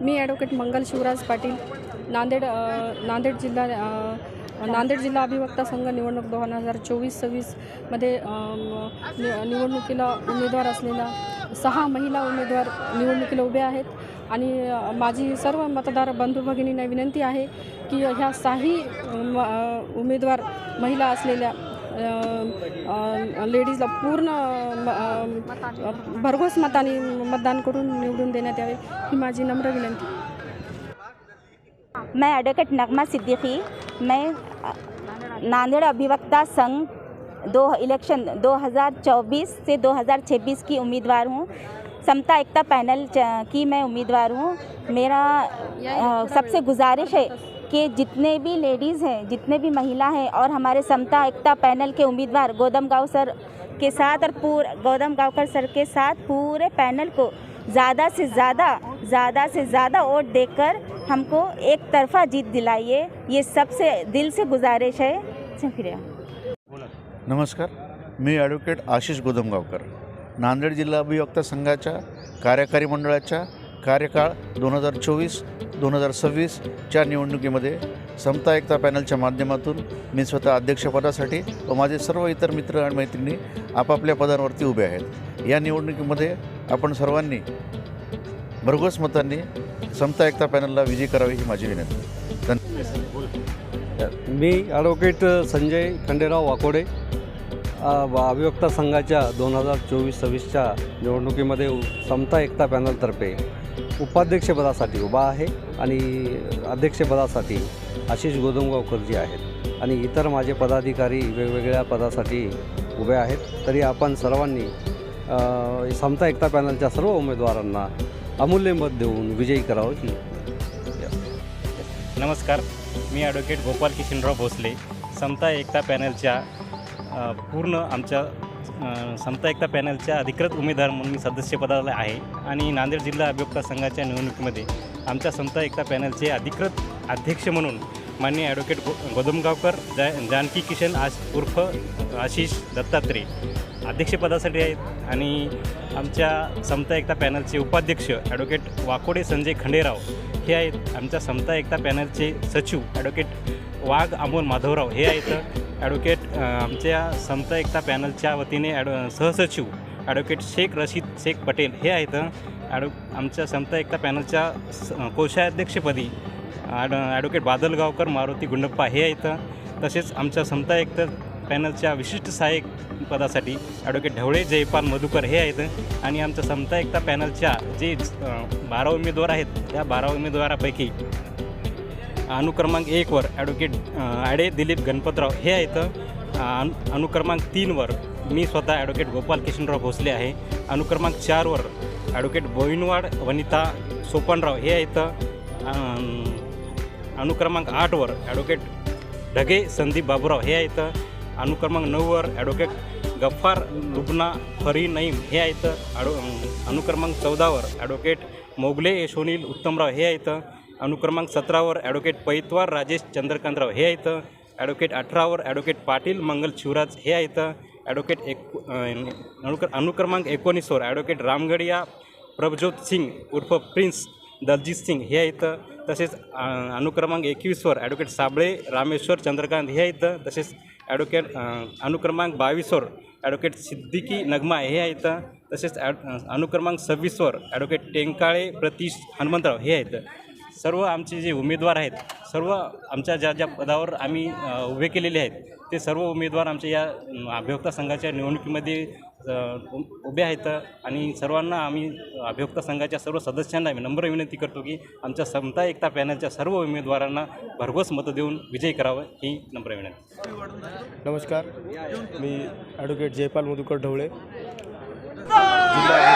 मी advocate Mangal Shivraj Patil Nanded Nanded जिल्हा नांदेड जिल्हा अभिवक्ता संघ निवडणूक दोन हजार चोवीस सव्वीसमध्ये निवडणुकीला उमेदवार असलेल्या सहा महिला उमेदवार निवडणुकीला उभे आहेत. आणि माझी सर्व मतदार बंधू भगिनींना विनंती आहे की ह्या साही म- उमेदवार महिला असलेल्या लेडीजला पूर्ण भरघोस मताने मतदान करून निवडून देण्यात यावे ही नम्र विनंती. मैं एडवोकेट नगमा सिद्दीकी, मैं नांदेड़ अभिवक्ता संघ दो इलेक्शन 2024 से 2026 की उम्मीदवार हूँ। समता एकता पैनल की मैं उम्मीदवार हूँ। मेरा सबसे गुजारिश है कि जितने भी लेडीज़ हैं, जितने भी महिला हैं और हमारे समता एकता पैनल के उम्मीदवार गौतम गाँव सर के साथ और पूरे, गौतम गांवकर सर के साथ पूरे पैनल को ज़्यादा से ज़्यादा ज़्यादा से ज़्यादा वोट देकर हमको एक तरफा जीत दिलाइए। ये सबसे दिल से गुजारिश है। शुक्रिया। नमस्कार, मी आशिष गोदमगावकर नांदेड जिल्हा अभिवक्ता संघाच्या, कार्यकारी मंडळाच्या कार्यकाळ दोन हज़ार चोवीस दोन हजार सव्वीसच्या निवडणुकीमध्ये समता एकता पॅनलच्या माध्यमातून मी स्वतः अध्यक्षपदासाठी व माझे सर्व इतर मित्र आणि मैत्रिणी आपापल्या पदांवरती उभे आहेत. या निवडणुकीमध्ये आपण सर्वांनी भरघोस मतांनी समता एकता पॅनलला विजयी करावी ही माझी विनंती. धन्यवाद. मी ॲडव्होकेट संजय खंडेराव वाकोडे अभिवक्ता संघाच्या दोन हजार चोवीस सव्वीसच्या निवडणुकीमध्ये समता एकता पॅनलतर्फे उपाध्यक्षपदासाठी उभा आहे आणि अध्यक्षपदासाठी आशिष गोदमगावकरजी आहेत आणि इतर माझे पदाधिकारी वेगवेगळ्या पदासाठी उभे आहेत. तरी आपण सर्वांनी समता एकता पॅनलच्या सर्व उमेदवारांना अमूल्य मत देऊन विजयी करावं की नमस्कार. मी ॲडव्होकेट गोपाल किशनराव भोसले. समता एकता पॅनलच्या पूर्ण आमच्या समता एकता पॅनलच्या अधिकृत उमेदवार म्हणून मी सदस्यपदाला आहे. आणि नांदेड जिल्हा अभियोक्ता संघाच्या निवडणुकीमध्ये आमच्या समता एकता पॅनलचे अधिकृत अध्यक्ष म्हणून माननीय ॲडव्होकेट गो गोदमगावकर जा जानकी किशन आश उर्फ आशिष दत्तात्रय अध्यक्षपदासाठी आहेत. आणि आमच्या समता एकता पॅनलचे उपाध्यक्ष ॲडव्होकेट वाकोडे संजय खंडेराव हे आहेत. आमच्या समता एकता पॅनलचे सचिव ॲडव्होकेट वाघ अमोल माधवराव हे आहेत ॲडव्होकेट आमच्या समता एकता पॅनलच्या वतीने ॲड सहसचिव ॲडव्होकेट शेख रशीद शेख पटेल हे आहेत. ॲडव आमच्या समता एकता पॅनलच्या स कोषाध्यक्षपदी ॲड ॲडव्होकेट बादलगावकर मारुती गुंडप्पा हे आहेत. तसेच आमच्या समता एकता पॅनलच्या विशिष्ट सहाय्यक पदासाठी ॲडव्होकेट ढवळे जयपाल मधुकर हे आहेत. आणि आमच्या समता एकता पॅनलच्या जे बारा उमेदवार आहेत त्या बारा उमेदवारापैकी अनुक्रमांक एकवर ॲडव्होकेट ॲडे आडे दिलीप गणपतराव. हे आहेत अनु अनुक्रमांक तीनवर मी स्वतः ॲडव्होकेट गोपाल किशनराव भोसले आहे. अनुक्रमांक चारवर ॲडव्होकेट बोईनवाड वनिता सोपनराव. हे आहेत अनुक्रमांक आठवर ॲडव्होकेट ढगे संदीप बाबूराव. हे आहेत अनुक्रमांक नऊवर ॲडव्होकेट गफ्फार लुबना फरी नईम हे आहेत ॲडो अनुक्रमांक चौदावर ॲडव्होकेट मोगले यशोनील उत्तमराव. हे आहेत अनुक्रमांक सतरावर ॲडव्होकेट पैतवार राजेश चंद्रकांतराव. हे आहेत. ॲडव्होकेट अठरावर ॲडव्होकेट पाटील मंगल शिवराज. हे आहेत. ॲडव्होकेट एक अनुक्र अनुक्रमांक एकोणीसवर ॲडव्होकेट रामगडिया प्रभजोत सिंग उर्फ प्रिन्स दलजीत सिंग. हे आहेत. तसेच अनुक्रमांक एकवीसवर ॲडव्होकेट साबळे रामेश्वर चंद्रकांत. हे आहेत. तसेच ॲडव्होकेट अनुक्रमांक बावीसवर ॲडव्होकेट सिद्दिकी नगमा. हे आहेत. तसेच ॲड अनुक्रमांक सव्वीसवर ॲडव्होकेट टेंकाळे प्रतीश हनुमंतराव. हे आहेत. सर्व आमचे जे उमेदवार आहेत सर्व आमच्या ज्या ज्या पदावर आम्ही उभे केलेले आहेत ते सर्व उमेदवार आमच्या या अभियोक्ता संघाच्या निवडणुकीमध्ये उभे आहेत आणि सर्वांना आम्ही अभियोक्ता संघाच्या सर्व सदस्यांना आम्ही नम्र विनंती करतो की आमच्या समता एकता पॅनलच्या सर्व उमेदवारांना भरघोस मतं देऊन विजयी करावं ही नम्र विनंती. नमस्कार. मी ॲडव्होकेट जयपाल मधुकर ढवळे.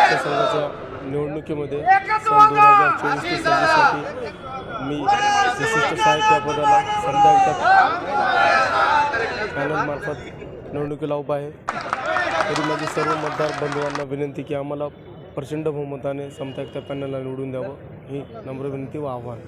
जिल्हा संघाच्या निवडणुकीमध्ये सन दोन हजार चोवीस ते सव्वीससाठी मी विशिष्ट साहित्य पदाला समजा एकता पॅनलमार्फत निवडणुकीला उभा आहे. तरी माझे सर्व मतदार बंधुवांना विनंती की आम्हाला प्रचंड बहुमताने समता एकता पॅनलला निवडून द्यावं. ही नम्र विनंती व आव्हान.